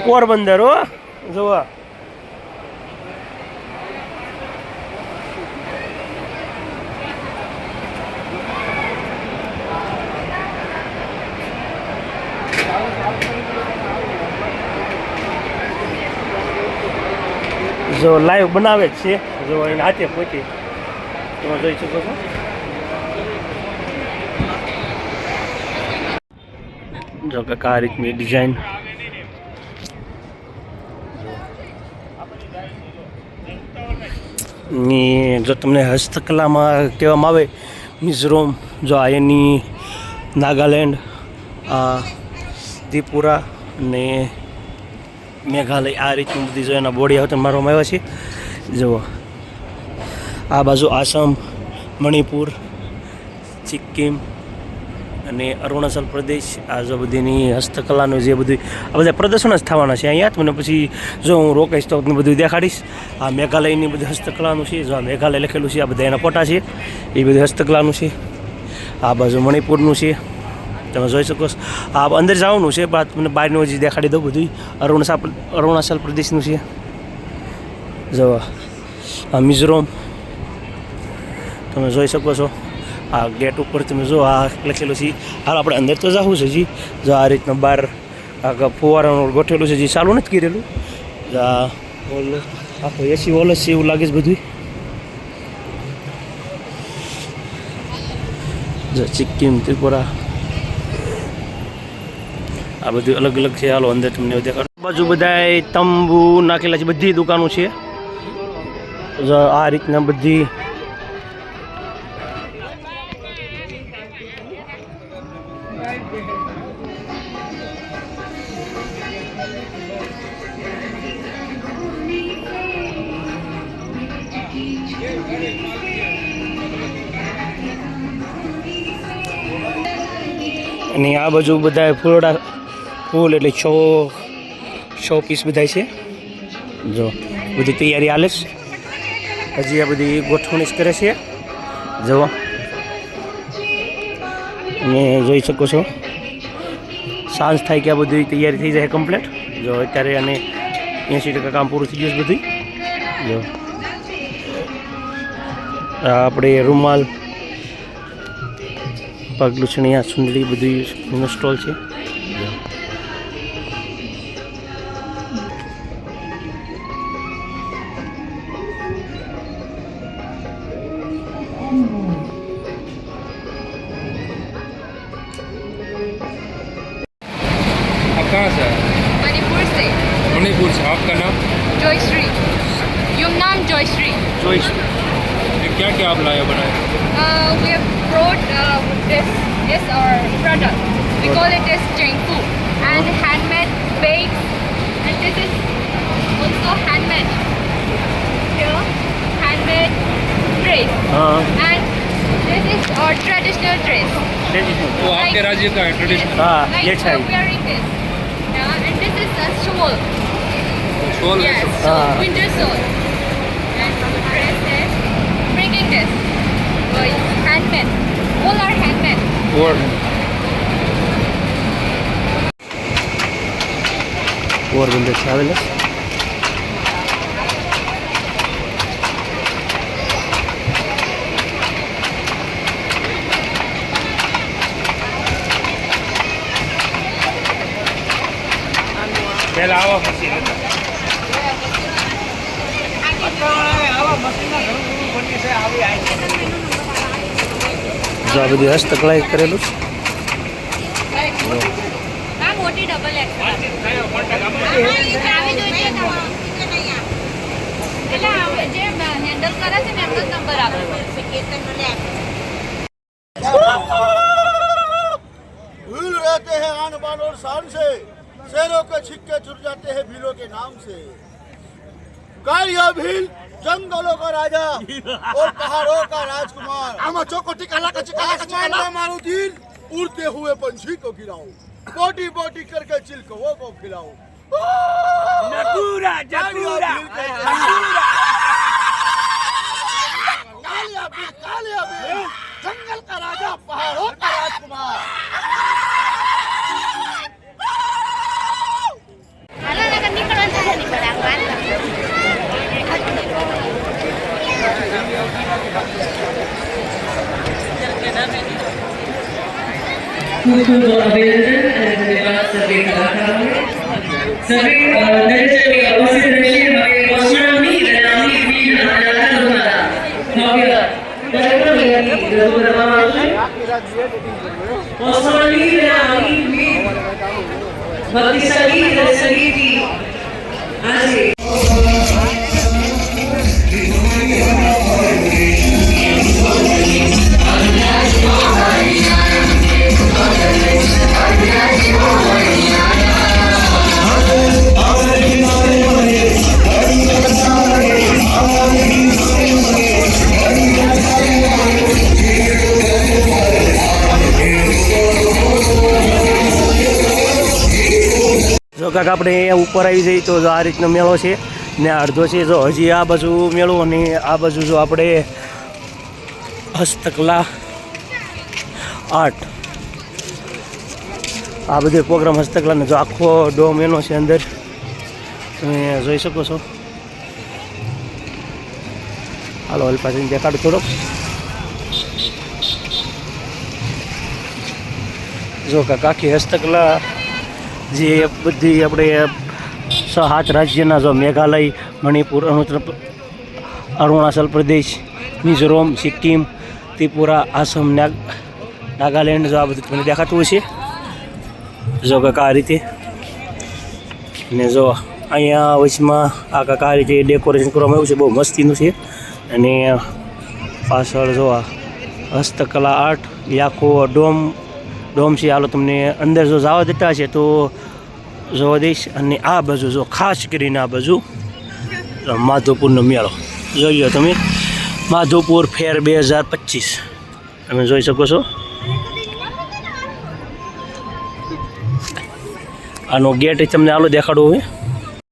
પોરબંદર હો. જોવા જો લાઈવ બનાવે જ છે. જો એને હાથે પહોંચી તમે જોઈ શકો છો. જો કે આ રીતની ડિઝાઇન ની જો તમને હસ્તકલામાં કહેવામાં આવે મિઝોરમ જો આયની, નાગાલેન્ડ, આ ત્રિપુરા અને મેઘાલય, આ રીતની બધી જો એના બોડી આવતા મારવામાં આવ્યા છે. જુઓ. આ બાજુ આસામ, મણિપુર, સિક્કિમ અને અરુણાચલ પ્રદેશ આ જો બધીની હસ્તકલાનું જે બધું, આ બધા પ્રદર્શન જ થવાના છે અહીંયા મને પછી જો હું રોકાઈશ તો તમને બધું દેખાડીશ. આ મેઘાલયની બધી હસ્તકલાનું છે, જો આ મેઘાલય લખેલું છે, આ બધા એના ફોટા છે. એ બધી હસ્તકલાનું છે. આ બાજુ મણિપુરનું છે. તમે જોઈ શકો છો. આ અંદર જવાનું છે, બાદ મને બહારનું હજી દેખાડી દઉં બધું અરુણાચલ અરુણાચલ પ્રદેશનું છે. જો આ મિઝોરમ. તમે જોઈ શકો છો. આ ગેટ ઉપર તમે જો, આ લખેલું છે. હાલ આપણે અંદર તો જવું છે જી. જો આ રીતના બહાર ફુવારાનું ગોઠેલું છે જે. ચાલુ નથી કરેલું. આખો એસી હોલ છે એવું લાગે છે બધું જો સિક્કિમ, ત્રિપુરા. આ બધું અલગ અલગ છે. હાલો અંદર તમને દેખાડ. બાજુ બધાય તંબુ નાખેલા છે. બધી દુકાનો છે. આ રીતના બધી અને આ બાજુ બધા ફૂલોડા ફૂલ એટલે છ છ પીસ બધા છે. જો, બધી તૈયારી હાલે છે. હજી આ બધી ગોઠવણી કરે છે. જુઓ. અને જોઈ શકો છો. સાંજ થાય કે આ બધી તૈયારી થઈ જાય કમ્પ્લીટ. જો, અત્યારે અને એંસી ટકા કામ પૂરું થઈ ગયું છે બધું જો. આપણે રૂમાલ પગલું આ સુંદરી બધી એનો સ્ટોલ છે आप कहाँ से आए मणिपुर से मणिपुर से आपका नाम जयश्री युमनाम जयश्री જોઈશ ये क्या क्या आप लाए बनाए we have brought this this our product we call it is जेंगू and handmade bag and this is also handmade here handmade dress and this is our traditional dress traditional वो आपके राज्य का है ट्रेडिशनल हां ये चाहिए and this is a shawl. shawl yes, so uh, winter shawl. handmade. All are handmade. All. Porbandar travelers. પહેલા આવા મશીન હતા આવા મશીનના ઘણું ઘણું બની છે આવી આવી ડબલ એક્સેલ એટલે આ જે હેન્ડલ કરે છે ને એમનો જ નંબર આપો भूल रहते हैं आन बान और शान से शेरों के छिक्के छुट जाते हैं भीलों के नाम से कालिया भील जंगलों का राजा और पहाड़ों का राजकुमार आमा चौकोटी काला का चिका आसमान में मारो दिल उड़ते हुए पंछी को गिराओ बोटी बोटी करके चिलकवों को खिलाओ जगूरा जगूरा food was all available and we have survey for that family. Survey, then it's a way, also the mission of my personal army, the army is being an Anaka Rumala. Now we are, whatever we are કાંક, આપણે અહીંયા ઉપર આવી જઈએ તો આ રીતનો મેળો છે. ને અડધો છે, જો હજી આ બાજુ મેળો અને આ બાજુ જો આપણે હસ્તકલા આર્ટ. આ બધો પ્રોગ્રામ હસ્તકલાનો જો આખો ડોમ એનો છે અંદર. તમે જોઈ શકો છો. હાલો હલ પાછી દેખાડું થોડોક. જો કાંક, આખી હસ્તકલા જે બધી આપણે સાત રાજ્યના જો મેઘાલય, મણિપુર, અરુણાચલ પ્રદેશ, મિઝોરમ, સિક્કિમ, ત્રિપુરા, આસામ, નાગ, નાગાલેન્ડ જો આ બધું તમને દેખાતું હોય છે જો કાકા આ રીતે. ને જો અહીંયા વચમાં આ કાકા આ રીતે ડેકોરેશન કરવામાં આવ્યું છે, બહુ મસ્તીનું છે. અને પાછળ જો હસ્તકલા આર્ટ યાકો, ડોમ ડોમ છે હાલો તમને અંદર જો જવા દેતા છે તો જોવા દઈશ. અને આ બાજુ જો ખાસ કરીને આ બાજુ માધવપુરનો મેળો. જોઈ લો તમે, માધવપુર ફેર બે હજાર પચીસ. તમે જોઈ શકો છો. આનો ગેટ તમને આલો દેખાડો હવે.